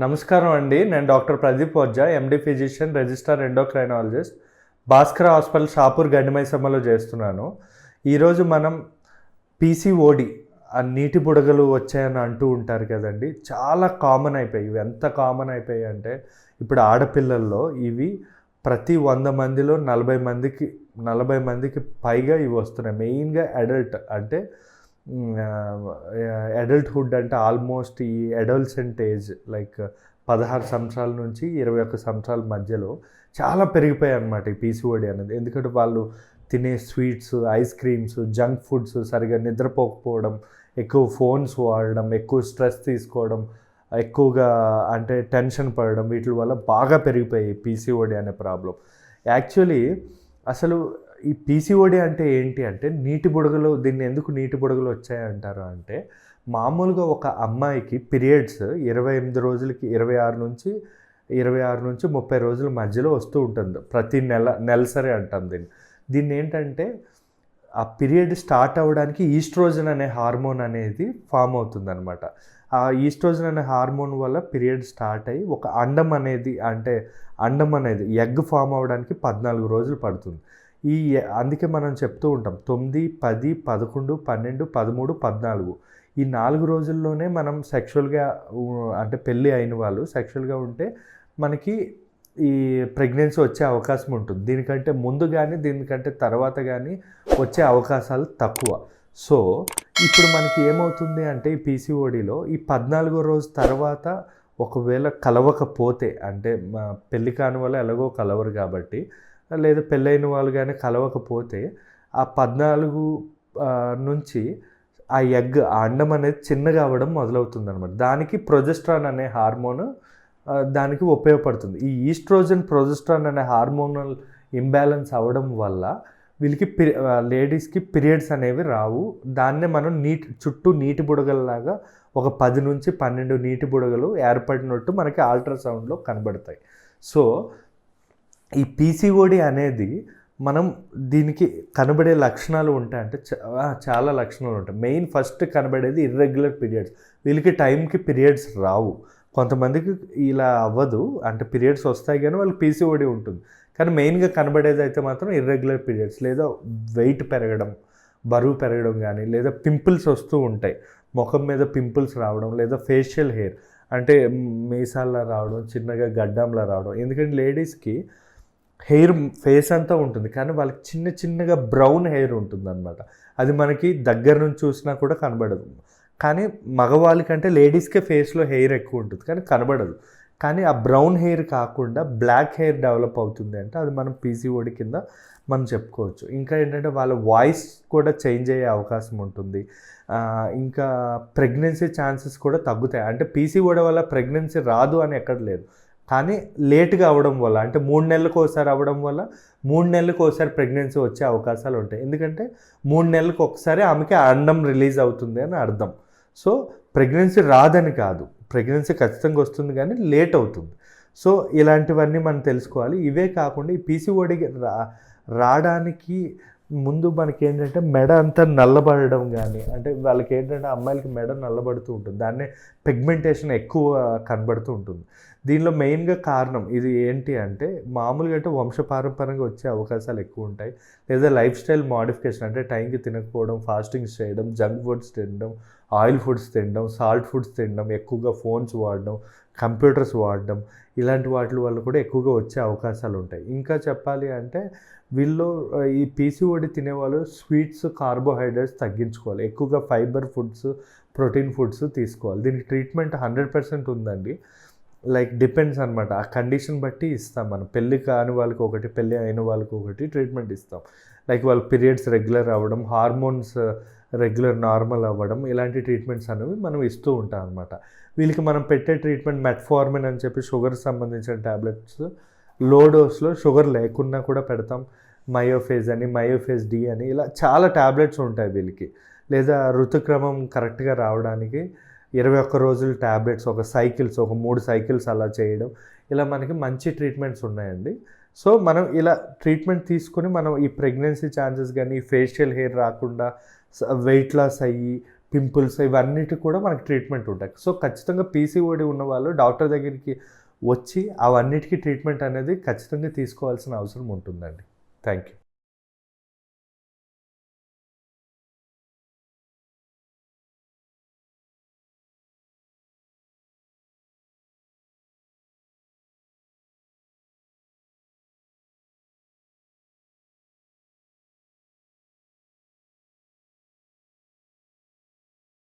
నమస్కారం అండి. నేను doctor Pradeep Vajja MD physician register endocrinologist. Bhaskar hospital Shapur గండిమైసమ్మలో చేస్తున్నాను. ఈరోజు మనం పీసీఓడి ఆ నీటి బుడగలు వచ్చాయని అంటూ ఉంటారు కదండి. చాలా కామన్ అయిపోయాయి. ఇవి ఎంత కామన్ అయిపోయాయి అంటే ఇప్పుడు ఆడపిల్లల్లో ఇవి ప్రతి వంద మందిలో నలభై మందికి నలభై మందికి పైగా ఇవి వస్తున్నాయి. మెయిన్గా అడల్ట్ అంటే అడల్ట్హుడ్ అంటే ఆల్మోస్ట్ ఈ అడల్సెంట్ ఏజ్ లైక్ పదహారు సంవత్సరాల నుంచి ఇరవై ఒక్క సంవత్సరాల మధ్యలో చాలా పెరిగిపోయాయి అనమాట ఈ పీసీఓడి అనేది. ఎందుకంటే వాళ్ళు తినే sweets ice creams junk foods సరిగా నిద్రపోకపోవడం ఎక్కువ ఫోన్స్ వాడడం ఎక్కువ స్ట్రెస్ తీసుకోవడం ఎక్కువగా అంటే టెన్షన్ పడడం వీటి వల్ల బాగా పెరిగిపోయాయి పీసీఓడి అనే ప్రాబ్లం యాక్చువల్లీ అసలు ఈ పీసీఓడి అంటే ఏంటి అంటే నీటి బుడగలు దీన్ని ఎందుకు నీటి బుడగలు వచ్చాయంటారు అంటే మామూలుగా ఒక అమ్మాయికి పీరియడ్స్ ఇరవై ఎనిమిది రోజులకి ఇరవై ఆరు నుంచి ఇరవై ఆరు నుంచి ముప్పై రోజుల మధ్యలో వస్తూ ఉంటుంది. ప్రతి నెల నెలసరి అంటాం దీన్ని. దీన్ని ఏంటంటే ఆ పీరియడ్ స్టార్ట్ అవ్వడానికి ఈస్ట్రోజన్ అనే హార్మోన్ అనేది ఫామ్ అవుతుంది అనమాట ఆ ఈస్ట్రోజన్ అనే హార్మోన్ వల్ల పీరియడ్ స్టార్ట్ అయ్యి ఒక అండం అనేది అంటే అండం అనేది ఎగ్ ఫామ్ అవ్వడానికి పద్నాలుగు రోజులు పడుతుంది. ఈ అందుకే మనం చెప్తూ ఉంటాం తొమ్మిది పది పదకొండు పన్నెండు పదమూడు పద్నాలుగు. ఈ నాలుగు రోజుల్లోనే మనం సెక్షువల్గా అంటే పెళ్ళి అయిన వాళ్ళు సెక్షువల్గా ఉంటే మనకి ఈ ప్రెగ్నెన్సీ వచ్చే అవకాశం ఉంటుంది. దీనికంటే ముందు కానీ దీనికంటే తర్వాత కానీ వచ్చే అవకాశాలు తక్కువ. సో ఇప్పుడు మనకి ఏమవుతుంది అంటే ఈ పీసీఓడిలో ఈ పద్నాలుగో రోజు తర్వాత ఒకవేళ కలవకపోతే అంటే మా పెళ్ళి కాని వాళ్ళు ఎలాగో కలవరు కాబట్టి లేదా పెళ్ళైన వాళ్ళు కానీ కలవకపోతే ఆ పద్నాలుగు నుంచి ఆ ఎగ్ ఆ అండం అనేది చిన్నగా అవ్వడం మొదలవుతుంది అనమాట దానికి ప్రొజెస్ట్రాన్ అనే హార్మోన్ దానికి ఉపయోగపడుతుంది. ఈ ఈస్ట్రోజన్ ప్రొజెస్ట్రాన్ అనే హార్మోనల్ ఇంబ్యాలెన్స్ అవ్వడం వల్ల వీళ్ళకి పి లేడీస్కి పీరియడ్స్ అనేవి రావు. దాన్నే మనం నీటి చుట్టూ నీటి బుడగల్లాగా ఒక పది నుంచి పన్నెండు నీటి బుడగలు ఏర్పడినట్టు మనకి అల్ట్రాసౌండ్లో కనబడతాయి. సో ఈ పీసీఓడి అనేది మనం దీనికి కనబడే లక్షణాలు ఉంటాయి అంటే చాలా లక్షణాలు ఉంటాయి. మెయిన్ ఫస్ట్ కనబడేది ఇర్రెగ్యులర్ పీరియడ్స్. వీళ్ళకి టైంకి పీరియడ్స్ రావు. కొంతమందికి ఇలా అవ్వదు. అంటే పీరియడ్స్ వస్తాయి కానీ వాళ్ళకి పీసీఓడి ఉంటుంది. కానీ మెయిన్గా కనబడేది అయితే మాత్రం ఇర్రెగ్యులర్ పీరియడ్స్. లేదా వెయిట్ పెరగడం బరువు పెరగడం కానీ లేదా పింపుల్స్ వస్తూ ఉంటాయి. ముఖం మీద పింపుల్స్ రావడం లేదా ఫేషియల్ హెయిర్. అంటే మీసాల్లో రావడం చిన్నగా గడ్డంలా రావడం. ఎందుకంటే లేడీస్కి హెయిర్ ఫేస్ అంతా ఉంటుంది. కానీ వాళ్ళకి చిన్న చిన్నగా బ్రౌన్ హెయిర్ ఉంటుంది అనమాట అది మనకి దగ్గర నుంచి చూసినా కూడా కనబడదు. కానీ మగవాళ్ళకంటే లేడీస్కే ఫేస్లో హెయిర్ ఎక్కువ ఉంటుంది. కానీ కనబడదు. కానీ ఆ బ్రౌన్ హెయిర్ కాకుండా బ్లాక్ హెయిర్ డెవలప్ అవుతుంది అంటే అది మనం పీసీఓడి కింద మనం చెప్పుకోవచ్చు. ఇంకా ఏంటంటే వాళ్ళ వాయిస్ కూడా చేంజ్ అయ్యే అవకాశం ఉంటుంది. ఇంకా ప్రెగ్నెన్సీ ఛాన్సెస్ కూడా తగ్గుతాయి. అంటే పీసీఓడి వల్ల ప్రెగ్నెన్సీ రాదు అని ఎక్కడ లేదు. కానీ లేట్గా అవ్వడం వల్ల అంటే మూడు నెలలకు ఒకసారి అవ్వడం వల్ల మూడు నెలలకు ఒకసారి ప్రెగ్నెన్సీ వచ్చే అవకాశాలు ఉంటాయి. ఎందుకంటే మూడు నెలలకు ఒకసారి ఆమెకి అండం రిలీజ్ అవుతుంది అని అర్థం. సో ప్రెగ్నెన్సీ రాదని కాదు. ప్రెగ్నెన్సీ ఖచ్చితంగా వస్తుంది కానీ లేట్ అవుతుంది. సో ఇలాంటివన్నీ మనం తెలుసుకోవాలి. ఇవే కాకుండా ఈ పీసీఓడి రా రావడానికి ముందు మనకి ఏంటంటే మెడ అంతా నల్లబడడం కానీ అంటే వాళ్ళకి ఏంటంటే అమ్మాయిలకి మెడ నల్లబడుతూ ఉంటుంది. దాన్నే పిగ్మెంటేషన్ ఎక్కువ కనబడుతూ ఉంటుంది. దీనిలో మెయిన్గా కారణం ఇది ఏంటి అంటే మామూలుగా అంటే వంశపారంపరంగా వచ్చే అవకాశాలు ఎక్కువ ఉంటాయి. లేదా లైఫ్ స్టైల్ మాడిఫికేషన్ అంటే టైంకి తినకపోవడం ఫాస్టింగ్స్ చేయడం జంక్ ఫుడ్స్ తినడం ఆయిల్ ఫుడ్స్ తినడం సాల్ట్ ఫుడ్స్ తినడం ఎక్కువగా ఫోన్స్ వాడడం కంప్యూటర్స్ వాడడం ఇలాంటి వాటి వల్ల కూడా ఎక్కువగా వచ్చే అవకాశాలు ఉంటాయి. ఇంకా చెప్పాలి అంటే వీళ్ళు ఈ పీసీఓడి తినేవాళ్ళు స్వీట్స్ కార్బోహైడ్రేట్స్ తగ్గించుకోవాలి. ఎక్కువగా ఫైబర్ ఫుడ్స్ ప్రోటీన్ ఫుడ్స్ తీసుకోవాలి. దీనికి ట్రీట్మెంట్ హండ్రెడ్ పర్సెంట్ ఉందండి. లైక్ డిపెండ్స్ అనమాట ఆ కండిషన్ బట్టి ఇస్తాం మనం. పెళ్ళి కాని వాళ్ళకి ఒకటి పెళ్ళి అయిన వాళ్ళకి ఒకటి ట్రీట్మెంట్ ఇస్తాం. లైక్ వాళ్ళ పీరియడ్స్ రెగ్యులర్ అవ్వడం హార్మోన్స్ రెగ్యులర్ నార్మల్ అవ్వడం ఇలాంటి ట్రీట్మెంట్స్ అనేవి మనం ఇస్తూ ఉంటాం అనమాట వీళ్ళకి మనం పెట్టే ట్రీట్మెంట్ మెట్ఫార్మిన్ అని చెప్పి షుగర్ సంబంధించిన ట్యాబ్లెట్స్లో డోస్లో షుగర్ లేకున్నా కూడా పెడతాం. మయోఫేజ్ అని మయోఫేజ్ డి అని ఇలా చాలా ట్యాబ్లెట్స్ ఉంటాయి వీళ్ళకి. లేదా ఋతుక్రమం కరెక్ట్గా రావడానికి ఇరవై ఒక్క రోజులు ట్యాబ్లెట్స్ ఒక సైకిల్స్ ఒక మూడు సైకిల్స్ అలా చేయడం ఇలా మనకి మంచి ట్రీట్మెంట్స్ ఉన్నాయండి. సో మనం ఇలా ట్రీట్మెంట్ తీసుకొని మనం ఈ ప్రెగ్నెన్సీ ఛాన్సెస్ కానీ ఫేషియల్ హెయిర్ రాకుండా వెయిట్ లాస్ అయ్యి పింపుల్స్ ఇవన్నిటి కూడా మనకి ట్రీట్మెంట్ ఉంటాయి. సో ఖచ్చితంగా పీసీఓడి ఉన్న వాళ్ళు డాక్టర్ దగ్గరికి వచ్చి అవన్నిటికీ ట్రీట్మెంట్ అనేది ఖచ్చితంగా తీసుకోవాల్సిన అవసరం ఉంటుందండి. Thank you